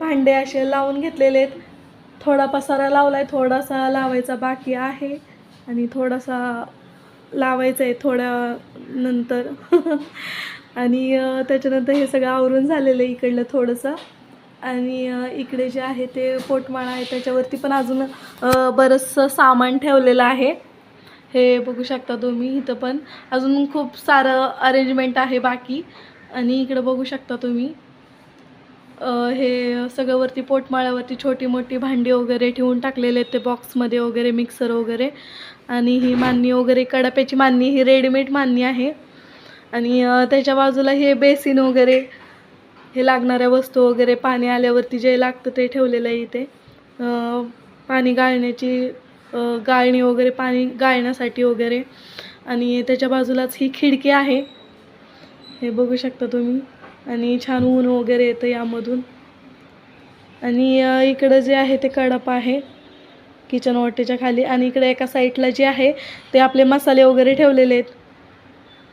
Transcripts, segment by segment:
भांडे असे लावून घेतलेले आहेत. थोडा पसारा लावलाय थोडासा लावायचा बाकी आहे. आणि थोडासा लावायचा आहे थोड्या नंतर. आणि त्याच्यानंतर हे सगळं आवरून झालेलं आहे इकडलं थोडंसं. आणि इकडे जे आहे ते पोटमाळा आहे त्याच्यावरती पण अजून बरंचसं सामान ठेवलेलं आहे. हे बघू शकता तुम्ही इथं पण. अजून खूप सारं अरेंजमेंट आहे बाकी. आणि इकडं बघू शकता तुम्ही. हे सगळं वरती पोटमाळ्यावरती छोटी मोठी भांडी वगैरे ठेवून टाकलेले आहेत ते बॉक्समध्ये वगैरे मिक्सर वगैरे. आणि ही मान्नी वगैरे कडाप्याची मान्नी ही रेडीमेड मान्नी आहे. आणि त्याच्या बाजूला हे बेसिन वगैरे हे लागणाऱ्या वस्तू वगैरे पाणी आल्यावरती जे लागतं ते ठेवलेलं आहे इथे. पाणी गाळण्याची गाळणी वगैरे पाणी गाळण्यासाठी वगैरे. आणि त्याच्या बाजूलाच ही खिडकी आहे. हे बघू शकता तुम्ही. आणि छान ऊन वगैरे येतं यामधून. आणि इकडं जे आहे ते कडप आहे किचन वाटेच्या खाली. आणि इकडे एका साईडला जे आहे ते आपले मसाले वगैरे ठेवलेले आहेत.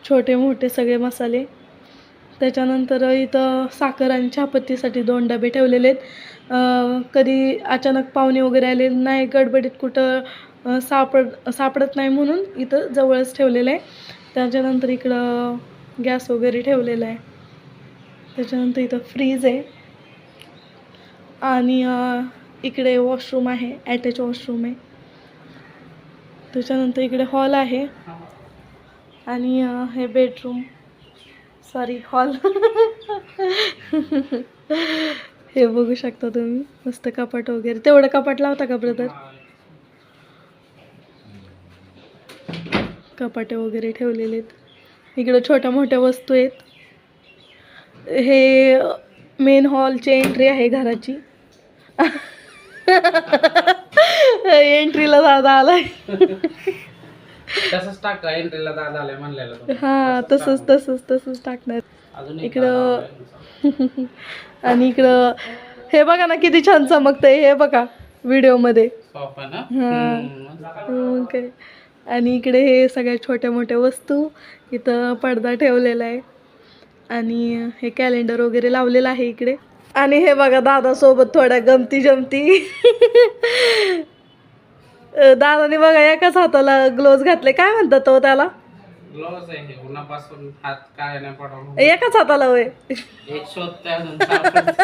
छोटे मोठे सगळे मसाले. त्याच्यानंतर इथं साखर आणि चहापत्तीसाठी दोन डबे ठेवलेले आहेत. कधी अचानक पाहुणे वगैरे आले नाही गडबडीत कुठं सापड सापडत नाही म्हणून इथं जवळच ठेवलेलं आहे. त्याच्यानंतर इकडं गॅस वगैरे ठेवलेला आहे. त्याच्यानंतर इथं फ्रीज आहे. आणि इकडे वॉशरूम आहे ॲटॅच वॉशरूम आहे. त्याच्यानंतर इकडे हॉल आहे. आणि हे बेडरूम सॉरी हॉल हे बघू शकता तुम्ही. मस्त कपाट वगैरे. तेवढं कपाट लावता का ब्रदर कपाटे वगैरे ठेवलेले आहेत. इकडं छोट्या मोठ्या वस्तू आहेत. हे मेन हॉलची एंट्री आहे घराची. एंट्रीला दादा आलाय. तसंच टाक एंट्रीला दादा आलाय म्हणलेलं तो. हा तसंच तसंच तसंच टाकणार. इकडं-. आणि इकडं हे बघा ना किती छान चमकतंय हे बघा व्हिडिओमध्ये. हा. मग काय आणि इकडे हे सगळ्या छोट्या मोठ्या वस्तू इथं पडदा ठेवलेला आहे. आणि हे कॅलेंडर वगैरे लावलेलं आहे इकडे. आणि हे बघा दादासोबत थोड्या गमती जमती. दादाने बघा एकाच हाताला ग्लोव्ज घातले. काय म्हणतात तो त्याला? एकाच हाताला सापडत.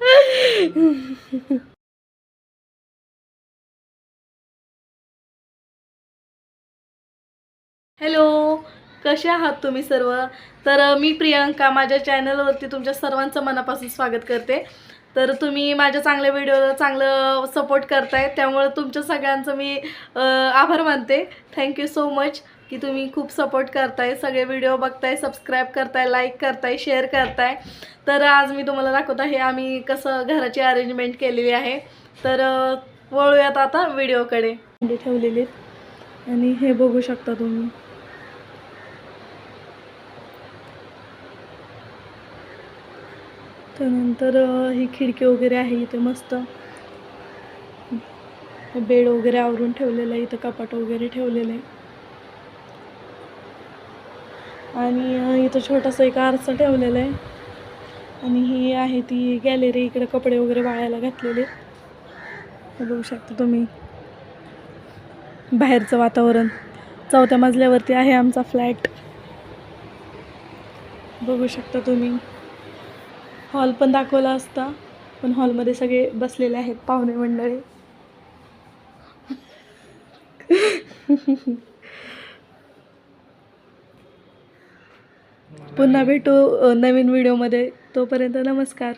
हॅलो. कसे आहात तुम्ही सर्व? तर मी प्रियांका माझ्या चॅनलवरती तुमच्या सर्वांचं मनापासून स्वागत करते. तर तुम्ही माझ्या चांगल्या व्हिडिओला चांगलं सपोर्ट करताय त्यामुळं तुमच्या सगळ्यांचं मी आभार मानते. थँक्यू सो मच की तुम्ही खूप सपोर्ट करताय सगळे व्हिडिओ बघताय सबस्क्राईब करताय लाईक करताय शेअर करताय. तर आज मी तुम्हाला दाखवत आहे आम्ही कसं घराची अरेंजमेंट केलेली आहे. तर वळूयात आता व्हिडिओकडे ठेवलेले आणि हे बघू शकता तुम्ही. त्यानंतर ही खिडकी वगैरे आहे इथे मस्त बेड वगैरे आवरून ठेवलेलं आहे इथं कपाट वगैरे ठेवलेलं आहे. आणि इथं छोटासा एक आरसा ठेवलेला आहे. आणि ही आहे ती गॅलरी इकडे कपडे वगैरे वाळायला घातलेले बघू शकता तुम्ही. बाहेरचं वातावरण. चौथ्या मजल्यावरती आहे आमचा फ्लॅट. बघू शकता तुम्ही. हॉल पण दाखवला असता. पण हॉलमध्ये सगळे बसलेले आहेत पाहुणे मंडळी. पुन्हा भेटू नवीन व्हिडिओमध्ये तोपर्यंत नमस्कार.